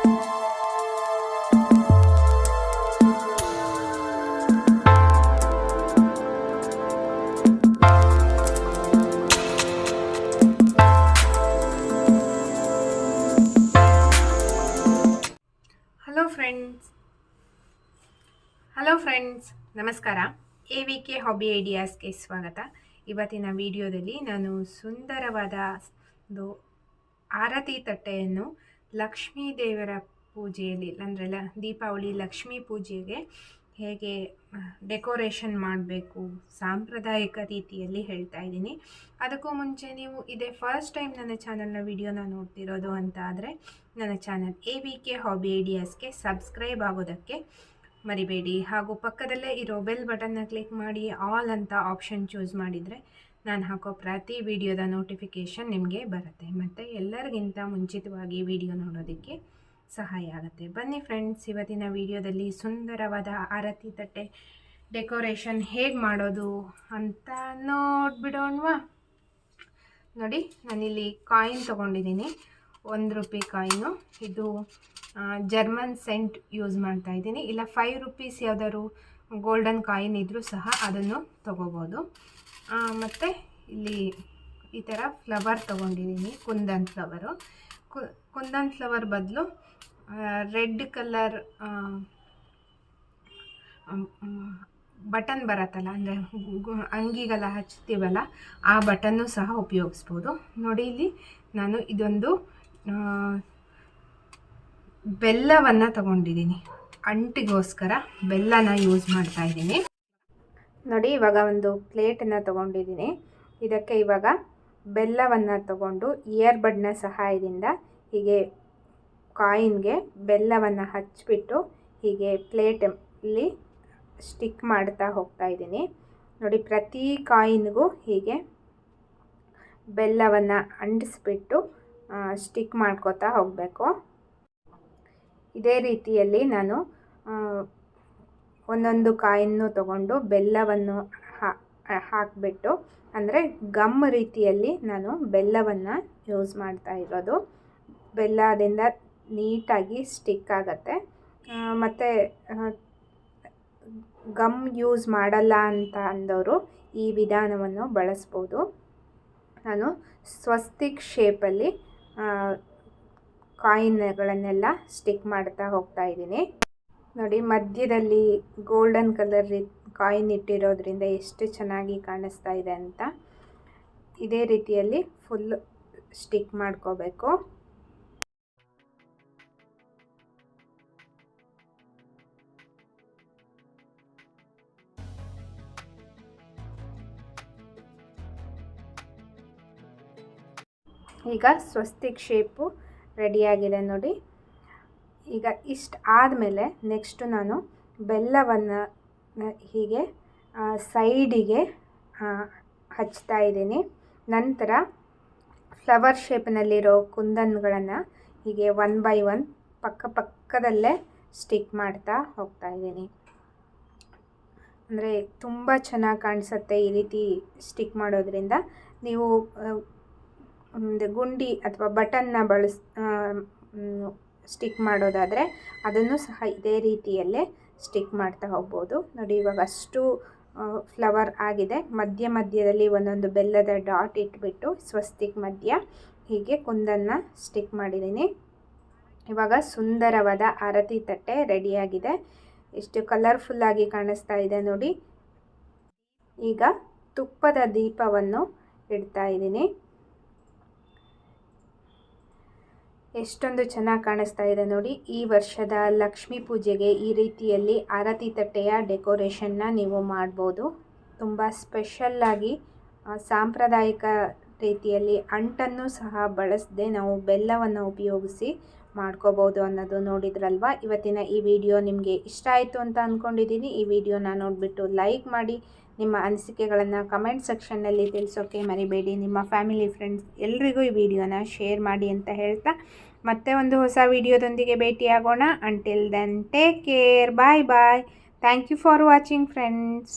Hello friends hello friends ನಮಸ್ಕಾರ. A V K hobby ಐಡಿಯಾಸ್ಗೆ ಸ್ವಾಗತ. ಇವತ್ತಿನ ವಿಡಿಯೋದಲ್ಲಿ ನಾನು ಸುಂದರವಾದ ಒಂದು ಆರತಿ ತಟ್ಟೆಯನ್ನು ಲಕ್ಷ್ಮೀ ದೇವರ ಪೂಜೆಯಲ್ಲಿ, ಅಂದರೆ ಲ, ದೀಪಾವಳಿ ಲಕ್ಷ್ಮೀ ಪೂಜೆಗೆ ಹೇಗೆ ಡೆಕೋರೇಷನ್ ಮಾಡಬೇಕು ಸಾಂಪ್ರದಾಯಿಕ ರೀತಿಯಲ್ಲಿ ಹೇಳ್ತಾ ಇದ್ದೀನಿ. ಅದಕ್ಕೂ ಮುಂಚೆ ನೀವು ಇದೇ ಫಸ್ಟ್ ಟೈಮ್ ನನ್ನ ಚಾನಲ್ನ ವಿಡಿಯೋನ ನೋಡ್ತಿರೋದು ಅಂತ ಆದರೆ, ನನ್ನ channel A V K hobby ಐಡಿಯಾಸ್ಗೆ subscribe ಆಗೋದಕ್ಕೆ ಮರಿಬೇಡಿ. ಹಾಗೂ ಪಕ್ಕದಲ್ಲೇ ಇರೋ ಬೆಲ್ ಬಟನ್ನ ಕ್ಲಿಕ್ ಮಾಡಿ, ಆಲ್ ಅಂತ ಆಪ್ಷನ್ ಚೂಸ್ ಮಾಡಿದರೆ ನಾನು ಹಾಕೋ ಪ್ರತಿ ವಿಡಿಯೋದ ನೋಟಿಫಿಕೇಷನ್ ನಿಮಗೆ ಬರುತ್ತೆ. ಮತ್ತು ಎಲ್ಲರಿಗಿಂತ ಮುಂಚಿತವಾಗಿ ವಿಡಿಯೋ ನೋಡೋದಕ್ಕೆ ಸಹಾಯ ಆಗುತ್ತೆ. ಬನ್ನಿ ಫ್ರೆಂಡ್ಸ್ ಇವತ್ತಿನ ವಿಡಿಯೋದಲ್ಲಿ ಸುಂದರವಾದ ಆರತಿ ತಟ್ಟೆ ಡೆಕೋರೇಷನ್ ಹೇಗೆ ಮಾಡೋದು ಅಂತ ನೋಡ್ಬಿಡೋಣವಾ? ನೋಡಿ, ನಾನಿಲ್ಲಿ ಕಾಯಿನ್ ತೊಗೊಂಡಿದ್ದೀನಿ. ಒಂದು ರೂಪಾಯಿ ಕಾಯಿನು ಇದು ಜರ್ಮನ್ ಸೆಂಟ್ ಯೂಸ್ ಮಾಡ್ತಾ ಇದ್ದೀನಿ. ಇಲ್ಲ ಫೈವ್ ರುಪೀಸ್ ಯಾವುದಾದ್ರು ಗೋಲ್ಡನ್ ಕಾಯಿನ್ ಇದ್ದರೂ ಸಹ ಅದನ್ನು ತೊಗೋಬೋದು. ಮತ್ತು ಇಲ್ಲಿ ಈ ಥರ ಫ್ಲವರ್ ತೊಗೊಂಡಿದ್ದೀನಿ, ಕುಂದನ್ ಫ್ಲವರು ಕುಂದನ್ ಫ್ಲವರ್ ಬದಲು ರೆಡ್ ಕಲರ್ ಬಟನ್ ಬರತ್ತಲ್ಲ, ಅಂದರೆ ಅಂಗಿಗೆಲ್ಲ ಹಚ್ತೀವಲ್ಲ, ಆ ಬಟನ್ನು ಸಹ ಉಪಯೋಗಿಸ್ಬೋದು. ನೋಡಿ ಇಲ್ಲಿ ನಾನು ಇದೊಂದು ಬೆಲ್ಲವನ್ನು ತಗೊಂಡಿದ್ದೀನಿ. ಅಂಟಿಗೋಸ್ಕರ ಬೆಲ್ಲನ ಯೂಸ್ ಮಾಡ್ತಾ ಇದ್ದೀನಿ. ನೋಡಿ, ಇವಾಗ ಒಂದು ಪ್ಲೇಟನ್ನು ತಗೊಂಡಿದ್ದೀನಿ. ಇದಕ್ಕೆ ಇವಾಗ ಬೆಲ್ಲವನ್ನು ತಗೊಂಡು ಇಯರ್ ಬಡ್ನ ಸಹಾಯದಿಂದ ಹೀಗೆ ಕಾಯಿನ್ಗೆ ಬೆಲ್ಲವನ್ನು ಹಚ್ಚಿಬಿಟ್ಟು ಹೀಗೆ ಪ್ಲೇಟಲ್ಲಿ ಸ್ಟಿಕ್ ಮಾಡ್ತಾ ಹೋಗ್ತಾ ಇದ್ದೀನಿ. ನೋಡಿ, ಪ್ರತಿ ಕಾಯಿನ್ಗೂ ಹೀಗೆ ಬೆಲ್ಲವನ್ನು ಅಂಟಿಸ್ಬಿಟ್ಟು ಸ್ಟಿಕ್ ಮಾಡ್ಕೋತಾ ಹೋಗಬೇಕು. ಇದೇ ರೀತಿಯಲ್ಲಿ ನಾನು ಒಂದೊಂದು ಕಾಯನ್ನು ತಗೊಂಡು ಬೆಲ್ಲವನ್ನು ಹಾಕಿಬಿಟ್ಟು, ಅಂದರೆ ಗಮ್ ರೀತಿಯಲ್ಲಿ ನಾನು ಬೆಲ್ಲವನ್ನು ಯೂಸ್ ಮಾಡ್ತಾ ಇರೋದು. ಬೆಲ್ಲದಿಂದ ನೀಟಾಗಿ ಸ್ಟಿಕ್ ಆಗುತ್ತೆ. ಮತ್ತು ಗಮ್ ಯೂಸ್ ಮಾಡಲ್ಲ ಅಂತ ಅಂದವರು ಈ ವಿಧಾನವನ್ನು ಬಳಸ್ಬೋದು. ನಾನು ಸ್ವಸ್ತಿಕ್ ಶೇಪಲ್ಲಿ ಕಾಯಿನ್ಗಳನ್ನೆಲ್ಲ ಸ್ಟಿಕ್ ಮಾಡ್ತಾ ಹೋಗ್ತಾ ಇದ್ದೀನಿ. ನೋಡಿ, ಮಧ್ಯದಲ್ಲಿ ಗೋಲ್ಡನ್ ಕಲರ್ ಕಾಯಿನ್ ಇಟ್ಟಿರೋದ್ರಿಂದ ಎಷ್ಟು ಚೆನ್ನಾಗಿ ಕಾಣಿಸ್ತಾ ಇದೆ ಅಂತ ಇದೇ ರೀತಿಯಲ್ಲಿ ಫುಲ್ ಸ್ಟಿಕ್ ಮಾಡ್ಕೋಬೇಕು. ಈಗ ಸ್ವಸ್ತಿಕ್ ಶೇಪು ರೆಡಿಯಾಗಿದೆ ನೋಡಿ. ಈಗ ಇಷ್ಟು ಆದಮೇಲೆ ನೆಕ್ಸ್ಟು ನಾನು ಬೆಲ್ಲವನ್ನು ಹೀಗೆ ಸೈಡಿಗೆ ಹಚ್ತಾ ಇದ್ದೀನಿ. ನಂತರ ಫ್ಲವರ್ ಶೇಪ್ನಲ್ಲಿರೋ ಕುಂದನ್ಗಳನ್ನು ಹೀಗೆ ಒನ್ ಬೈ ಒನ್ ಪಕ್ಕ ಪಕ್ಕದಲ್ಲೇ ಸ್ಟಿಕ್ ಮಾಡ್ತಾ ಹೋಗ್ತಾ ಇದ್ದೀನಿ. ಅಂದರೆ ತುಂಬ ಚೆನ್ನಾಗಿ ಕಾಣಿಸುತ್ತೆ ಈ ರೀತಿ ಸ್ಟಿಕ್ ಮಾಡೋದ್ರಿಂದ. ನೀವು ಒಂದು ಗುಂಡಿ ಅಥವಾ ಬಟನ್ನ ಬಳಸ್ ಸ್ಟಿಕ್ ಮಾಡೋದಾದರೆ ಅದನ್ನು ಸಹ ಇದೇ ರೀತಿಯಲ್ಲೇ ಸ್ಟಿಕ್ ಮಾಡ್ತಾ ಹೋಗ್ಬೋದು. ನೋಡಿ, ಇವಾಗ ಅಷ್ಟು ಫ್ಲವರ್ ಆಗಿದೆ. ಮಧ್ಯ ಮಧ್ಯದಲ್ಲಿ ಒಂದೊಂದು ಬೆಲ್ಲದ ಡಾಟ್ ಇಟ್ಬಿಟ್ಟು ಸ್ವಸ್ತಿಕ್ ಮಧ್ಯ ಹೀಗೆ ಕುಂದನ್ನು ಸ್ಟಿಕ್ ಮಾಡಿದ್ದೀನಿ. ಇವಾಗ ಸುಂದರವಾದ ಆರತಿ ತಟ್ಟೆ ರೆಡಿಯಾಗಿದೆ. ಎಷ್ಟು ಕಲರ್ಫುಲ್ಲಾಗಿ ಕಾಣಿಸ್ತಾ ಇದೆ ನೋಡಿ. ಈಗ ತುಪ್ಪದ ದೀಪವನ್ನು ಇಡ್ತಾ ಇದ್ದೀನಿ. ಎಷ್ಟೊಂದು ಚೆನ್ನಾಗಿ ಕಾಣಿಸ್ತಾ ಇದೆ ನೋಡಿ. ಈ ವರ್ಷದ ಲಕ್ಷ್ಮೀ ಪೂಜೆಗೆ ಈ ರೀತಿಯಲ್ಲಿ ಆರತಿ ತಟ್ಟೆಯ ಡೆಕೋರೇಷನ್ನ ನೀವು ಮಾಡ್ಬೋದು. ತುಂಬ ಸ್ಪೆಷಲ್ಲಾಗಿ ಸಾಂಪ್ರದಾಯಿಕ ರೀತಿಯಲ್ಲಿ ಅಂಟನ್ನು ಸಹ ಬಳಸದೆ ನಾವು ಬೆಲ್ಲವನ್ನು ಉಪಯೋಗಿಸಿ ಮಾಡ್ಕೋಬೋದು ಅನ್ನೋದು ನೋಡಿದ್ರಲ್ವ. ಇವತ್ತಿನ ಈ ವಿಡಿಯೋ ನಿಮಗೆ ಇಷ್ಟ ಆಯಿತು ಅಂತ ಅಂದ್ಕೊಂಡಿದ್ದೀನಿ ಈ ವಿಡಿಯೋನ ನೋಡಿಬಿಟ್ಟು ಲೈಕ್ ಮಾಡಿ ನಿಮ್ಮ ಅನಿಸಿಕೆಗಳನ್ನು ಕಮೆಂಟ್ ಸೆಕ್ಷನ್ನಲ್ಲಿ ತಿಳಿಸೋಕ್ಕೆ ಮರಿಬೇಡಿ. ನಿಮ್ಮ ಫ್ಯಾಮಿಲಿ ಫ್ರೆಂಡ್ಸ್ ಎಲ್ರಿಗೂ ಈ ವಿಡಿಯೋನ ಶೇರ್ ಮಾಡಿ ಅಂತ ಹೇಳ್ತಾ ಮತ್ತೆ ಒಂದು ಹೊಸ ವಿಡಿಯೋದೊಂದಿಗೆ ಭೇಟಿಯಾಗೋಣ. Until then take care bye bye thank you for watching friends